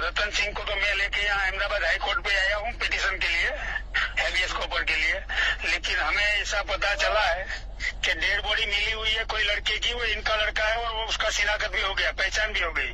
रतन सिंह को तो मैं लेके यहाँ अहमदाबाद हाई कोर्ट पे आया हूँ पिटीशन के लिए हैबियस कॉपर के लिए लेकिन हमें ऐसा पता चला है कि डेड बॉडी मिली हुई है कोई लड़के की वो इनका लड़का है और वो उसका शिनाख्त भी हो गया पहचान भी हो गई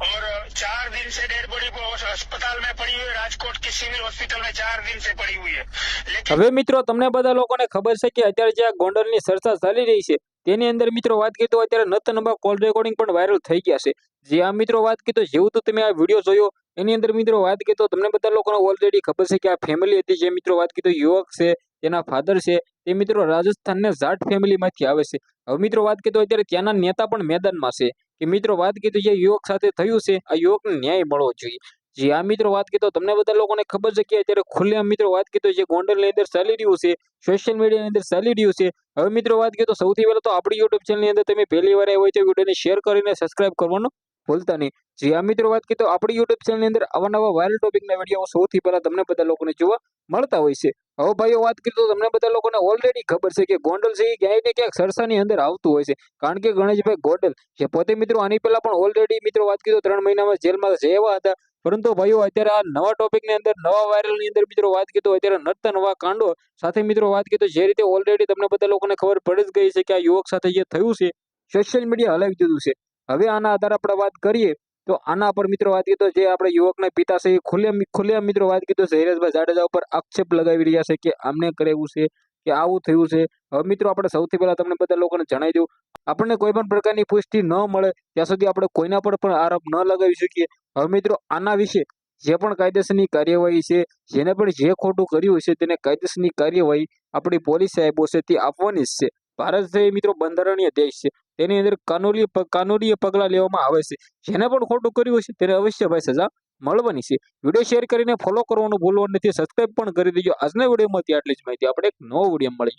और चार दिन से डेड बॉडी को अस्पताल में पड़ी हुई है राजकोट की सिविल हॉस्पिटल में चार दिन से पड़ी हुई है लेकिन હવે મિત્રો તમને બધા લોકોને ખબર છે કે અત્યારે જે આ ગોંડલની ચર્ચા ચાલી રહી છે તેની અંદર મિત્રો વાત કરી તો અત્યારે નતનબા કોલ રેકોર્ડિંગ પણ વાયરલ થઈ ગયા છે. જે આ મિત્રો વાત કરી તો જેવું તો તમે આ વીડિયો જોયો, એની અંદર મિત્રો વાત કરી તો તમને બધા લોકોને ઓલરેડી ખબર છે કે આ ફેમિલી હતી જે મિત્રો વાત કરી તો યુવક છે, તેના ફાધર છે, તે મિત્રો રાજસ્થાનને જાટ ફેમિલીમાંથી આવે છે. હવે મિત્રો વાત કરી તો અત્યારે ત્યાંના નેતા પણ મેદાનમાં છે. કે મિત્રો વાત કીધી જે યુવક સાથે થયું છે, આ યુવકને ન્યાય મળવો જોઈએ. જી, આ મિત્રો વાત કીધો તમને બધા લોકોને ખબર છે કે અત્યારે ખુલ્લેઆમ મિત્રો વાત કીધો જે ગોંડલની અંદર ચાલી રહ્યું છે સોશિયલ મીડિયાની અંદર ચાલી રહ્યું છે. હવે મિત્રો વાત કીધો સૌથી પહેલાં તો આપણી યુટ્યુબ ચેનલની અંદર તમે પહેલી વાર આવ્યો હોય તો વિડીયોને શેર કરીને સબસ્ક્રાઇબ કરવાનું ભૂલતા નહીં. જી, આ મિત્રો વાત કીધો આપણી યુટ્યુબ ચેનલની અંદર આવા નવા વાયરલ ટોપિકના વીડિયો સૌથી પહેલા તમને બધા લોકોને જોવા મળતા હોય છે. હવે ભાઈઓ, વાત કરી તો તમને બધા લોકોને ઓલરેડી ખબર છે કે ગોંડલ છે એ ક્યાંય ને ક્યાંક સરસાની અંદર આવતું હોય છે. કારણ કે ગણેશભાઈ ગોંડલ, જે પોતે મિત્રો આની પહેલા પણ ઓલરેડી મિત્રો વાત કીધો ત્રણ મહિનામાં જેલમાં જેવા હતા. પરંતુ ભાઈઓ, અત્યારે આ નવા ટોપિકની અંદર, નવા વાયરલની અંદર મિત્રો વાત કીધો અત્યારે નર્તન નવા કાંડો સાથે મિત્રો વાત કીધો જે રીતે ઓલરેડી તમને બધા લોકોને ખબર પડી જ ગઈ છે કે આ યુવક સાથે જે થયું છે સોશિયલ મીડિયા હલાવી દીધું છે. હવે આના આધારે આપણે વાત કરીએ તો આના પર મિત્રો વાત કીધો જે આપણે યુવકના પિતા છે એ ખુલ્લે ખુલ્લેમ મિત્રો વાત કીધો છે શૈલેષભાઈ જાડેજા ઉપર આક્ષેપ લગાવી રહ્યા છે કે આમને કરેવું છે, કે આવું થયું છે. હવે મિત્રો આપણે સૌથી પહેલા તમને બધા લોકોને જણાવી દઉં. આપણને કોઈ પણ પ્રકારની પુષ્ટિ ન મળે, ત્યાં સુધી આપણે કોઈના પર પણ આરોપ ન લગાવી શકીએ. હવે મિત્રો, આના વિશે જે પણ કાયદેસરની કાર્યવાહી છે, જેને પણ જે ખોટું કર્યું છે તેને કાયદેસરની કાર્યવાહી આપણી પોલીસ સાહેબો છે તે આપવાની જ છે. ભારત એ મિત્રો બંધારણીય દેશ છે. તેની અંદર કાનૂની કાનૂનીય પગલાં લેવામાં આવે છે. જેને પણ ખોટું કર્યું છે તેને અવશ્ય ભાઈ સજા મળવાની છે. વીડિયો શેર કરીને ફોલો કરવાનું ભૂલવાનું નથી. સબસ્ક્રાઈબ પણ કરી દેજો. આજના વિડીયોમાંથી આટલી જ માહિતી. આપણે એક નવો વીડિયો મળી